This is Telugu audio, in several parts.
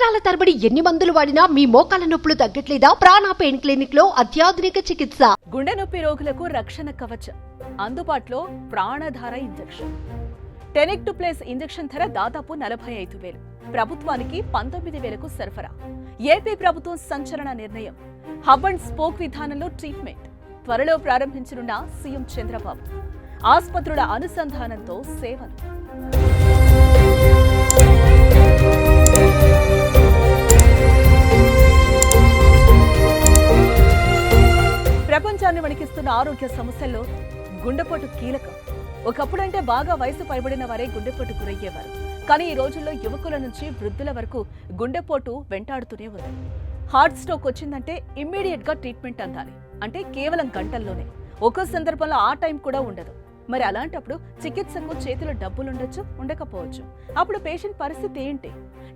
సంవత్సరాల తరబడి ఎన్ని మందులు వాడినా మీ మోకాల నొప్పులు తగ్గట్లేదా? ప్రాణ పెయిన్ క్లినిక్లో అత్యాధునిక చికిత్స. గుండె నొప్పి రోగులకు రక్షణ కవచం. అందుబాటులో ప్రాణధార injection. Tenecteplase injection ధర దాదాపు నలభై ఐదు వేలు. ప్రభుత్వానికి పంతొమ్మిది వేలకు సరఫరా. ఏపీ ప్రభుత్వం సంచలన నిర్ణయం. హబ్ అండ్ స్పోక్ విధానంలో ట్రీట్మెంట్. త్వరలో ప్రారంభించనున్న సీఎం చంద్రబాబు. ఆసుపత్రుల అనుసంధానంతో సేవలు. ఆరోగ్య సమస్యల్లో గుండెపోటు కీలకం. ఒకప్పుడంటే బాగా వయసు పైబడిన వారే గుండెపోటు గురయ్యేవారు. కానీ ఈ రోజుల్లో యువకుల నుంచి వృద్ధుల వరకు గుండెపోటు వెంటాడుతూనే ఉంది. హార్ట్ స్ట్రోక్ వచ్చిందంటే ఇమ్మీడియట్గా ట్రీట్మెంట్ అందాలి. అంటే కేవలం గంటల్లోనే. ఒక్కో సందర్భంలో ఆ టైం కూడా ఉండదు. మరి అలాంటప్పుడు చికిత్సకు చేతిలో డబ్బులుండొచ్చు ఉండకపోవచ్చు. అప్పుడు పేషెంట్ పరిస్థితి ఏంటి?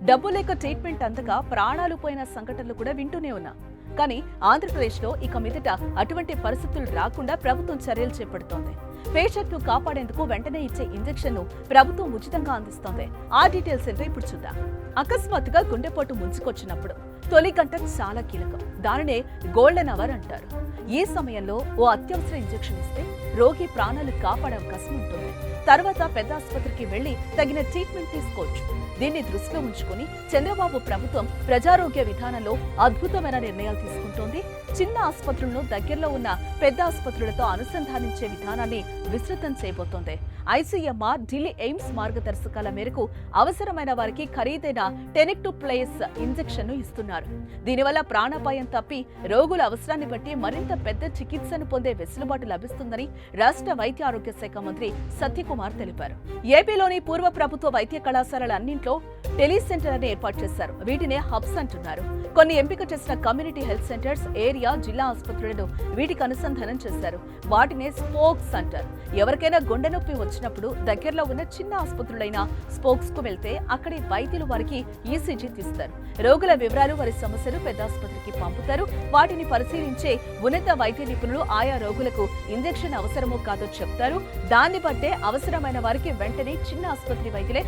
డబ్బు లేక ట్రీట్మెంట్ అందక ప్రాణాలు పోయిన సంఘటనలు కూడా వింటూనే ఉన్నా. కానీ ఆంధ్రప్రదేశ్లో ఇక మీదట అటువంటి పరిస్థితులు రాకుండా ప్రభుత్వం చర్యలు చేపడుతోంది. పేషెంట్ను కాపాడేందుకు వెంటనే ఇచ్చే ఇంజెక్షన్ను ప్రభుత్వం ఉచితంగా అందిస్తోంది. ఆ డీటెయిల్స్ ఏంటో ఇప్పుడు చూద్దాం. అకస్మాత్తుగా గుండెపోటు ముంచుకొచ్చినప్పుడు తొలి గంట చాలా కీలకం. దానినే గోల్డెన్ అవర్ అంటారు. ఈ సమయంలో ఓ అత్యవసర ఇంజెక్షన్ ఇస్తే రోగి ప్రాణాలు కాపాడే అవకాశం ఉంటుంది. తర్వాత పెద్ద ఆసుపత్రికి వెళ్ళి తగిన ట్రీట్మెంట్ తీసుకోవచ్చు. దీన్ని దృష్టిలో ఉంచుకుని చంద్రబాబు ప్రభుత్వం ప్రజారోగ్య విధానంలో అద్భుతమైన నిర్ణయాలు తీసుకుంటోంది. చిన్న ఆసుపత్రులను దగ్గరలో ఉన్న పెద్ద ఆసుపత్రులతో అనుసంధానించే విధానాన్ని విస్తృతం చేయబోతోంది. ఐసీఎంఆర్ ఢిల్లీ ఎయిమ్స్ మార్గదర్శకాల మేరకు అవసరమైన వారికి ఖరీదైన టెనిక్ టు ప్లేస్ ఇంజెక్షన్ను ఇస్తున్నారు. దీనివల్ల ప్రాణాపాయం తప్పి రోగుల అవసరాన్ని బట్టి మరింత పెద్ద చికిత్సను పొందే వెసులుబాటు లభిస్తుందని రాష్ట్ర వైద్య ఆరోగ్య శాఖ మంత్రి సత్యకుమార్ తెలిపారు. ఏపీలోని పూర్వ ప్రభుత్వ వైద్య కళాశాలలన్నింట్లో టెలిసెంటర్ అని ఏర్పాటు చేశారు. వీటినే హబ్స్ అంటున్నారు. కొన్ని ఎంపిక చేసిన కమ్యూనిటీ హెల్త్ సెంటర్స్ ఏరియా జిల్లా ఆసుపత్రులను వీటికి అనుసంధానం చేశారు. వాటినే స్పోక్స్ అంటారు ఎవరికైనా గుండె నొప్పి వచ్చినప్పుడు దగ్గరలో ఉన్న చిన్న ఆసుపత్రులైన స్పోక్స్కు వెళ్తే అక్కడి వైద్యులు వారికి ఈసీజీ తీస్తారు. రోగుల వివరాలు వారి సమస్యలు పెద్ద ఆసుపత్రికి పంపుతారు. వాటిని పరిశీలించే ఉన్నత వైద్య నిపుణులు ఆయా రోగులకు ఇంజెక్షన్ అవసరమో కాదో చెప్తారు. దాన్ని బట్టే అవసరమైన వారికి వెంటనే చిన్న ఆసుపత్రి వైద్యులే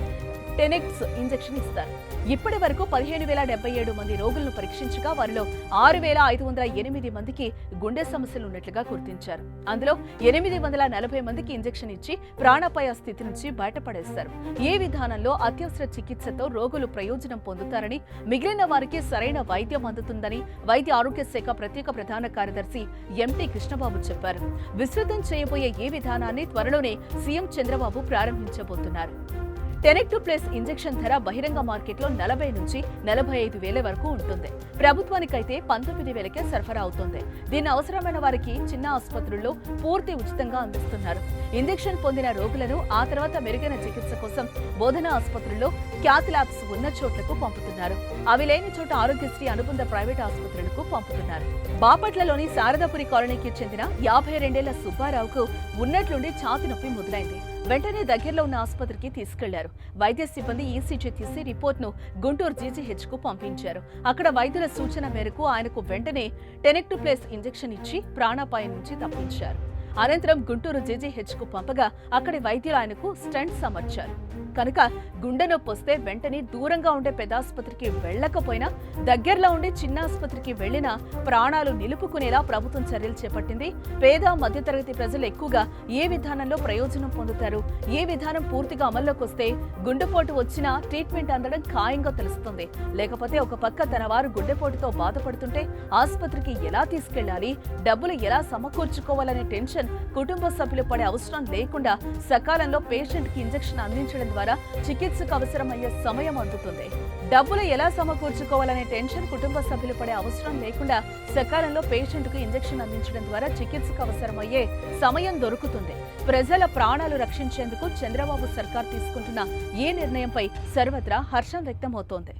టెనెక్స్ ఇంజెక్షన్ ఇస్తారు. ఇప్పటి వరకు పదిహేను వేల డెబ్బై ఏడు మంది రోగులను పరీక్షించగా వారిలో ఆరు వేల ఐదు వందల ఎనిమిది మందికి గుండె సమస్యలు ఉన్నట్లుగా గుర్తించారు. అందులో ఎనిమిది వందల నలభై మందికి ఇంజెక్షన్ ఇచ్చి ప్రాణాపాయ స్థితి నుంచి బయటపడేస్తారు ఈ విధానంలో అత్యవసర చికిత్సతో రోగులు ప్రయోజనం పొందుతారని మిగిలిన వారికి సరైన వైద్యం అందుతుందని వైద్య ఆరోగ్య శాఖ ప్రత్యేక ప్రధాన కార్యదర్శి ఎంటీ కృష్ణబాబు చెప్పారు. విస్తృతం చేయబోయే ఈ విధానాన్ని త్వరలోనే సీఎం చంద్రబాబు ప్రారంభించబోతున్నారు. టెనెక్ టు ప్లస్ ఇంజెక్షన్ ధర బహిరంగ మార్కెట్లో నలభై నుంచి నలభై ఐదు వేల వరకు ఉంటుంది. ప్రభుత్వానికైతే పంతొమ్మిది వేలకే సరఫరా అవుతుంది. దీని అవసరమైన వారికి చిన్న ఆసుపత్రుల్లో పూర్తి ఉచితంగా అందిస్తున్నారు. ఇంజెక్షన్ పొందిన రోగులను ఆ తర్వాత మెరుగైన చికిత్స కోసం బోధన ఆసుపత్రుల్లో క్యాత్ ల్యాబ్స్ ఉన్న చోట్లకు పంపుతున్నారు. అవి లేని చోట ఆరోగ్యశ్రీ అనుబంధ ప్రైవేట్ ఆసుపత్రులకు పంపుతున్నారు. బాపట్లలోని శారదాపురి కాలనీకి చెందిన యాభై రెండేళ్ళ సుబ్బారావుకు ఉన్నట్లుండి ఛాతి నొప్పి మొదలైంది. వెంటనే దగ్గరలో ఉన్న ఆసుపత్రికి తీసుకెళ్ళారు. వైద్య సిబ్బంది ఈసీజీ తీసి రిపోర్ట్ను గుంటూరు జీజీహెచ్కు పంపించారు. అక్కడ వైద్యుల సూచన మేరకు ఆయనకు వెంటనే టెనెక్ టు ప్లేస్ ఇంజెక్షన్ ఇచ్చి ప్రాణాపాయం నుంచి తప్పించారు. అనంతరం గుంటూరు జీజీహెచ్కు పంపగా అక్కడి వైద్యులు ఆయనకు స్టంట్స్ అమర్చారు కనుక గుండె నొప్పి వస్తే వెంటనే దూరంగా ఉండే పెద్ద ఆసుపత్రికి వెళ్ళకపోయినా దగ్గరలో ఉండే చిన్న ఆసుపత్రికి వెళ్ళినా ప్రాణాలు నిలుపుకునేలా ప్రభుత్వం చర్యలు చేపట్టింది. పేద మధ్యతరగతి ప్రజలు ఎక్కువగా ఏ విధానంలో ప్రయోజనం పొందుతారు? ఏ విధానం పూర్తిగా అమల్లోకి వస్తే గుండెపోటు వచ్చినా ట్రీట్మెంట్ అందడం ఖాయంగా తెలుస్తుంది. లేకపోతే ఒక పక్క తన వారు గుండెపోటుతో బాధపడుతుంటే ఆసుపత్రికి ఎలా తీసుకెళ్ళాలి డబ్బులు ఎలా సమకూర్చుకోవాలనే టెన్షన్ కుటుంబ సభ్యులు పడే అవసరం లేకుండా సకాలంలో పేషెంట్కి ఇంజెక్షన్ అందించడం ద్వారా చికిత్సకు అవసరమయ్యే సమయం అందుతుంది. డబ్బులు ఎలా సమకూర్చుకోవాలనే టెన్షన్ కుటుంబ సభ్యులు పడే అవసరం లేకుండా సకాలంలో పేషెంట్కు ఇంజెక్షన్ అందించడం ద్వారా చికిత్సకు అవసరమయ్యే సమయం దొరుకుతుంది. ప్రజల ప్రాణాలు రక్షించేందుకు చంద్రబాబు సర్కార్ తీసుకుంటున్న ఈ నిర్ణయంపై సర్వత్రా హర్షం వ్యక్తమవుతోంది.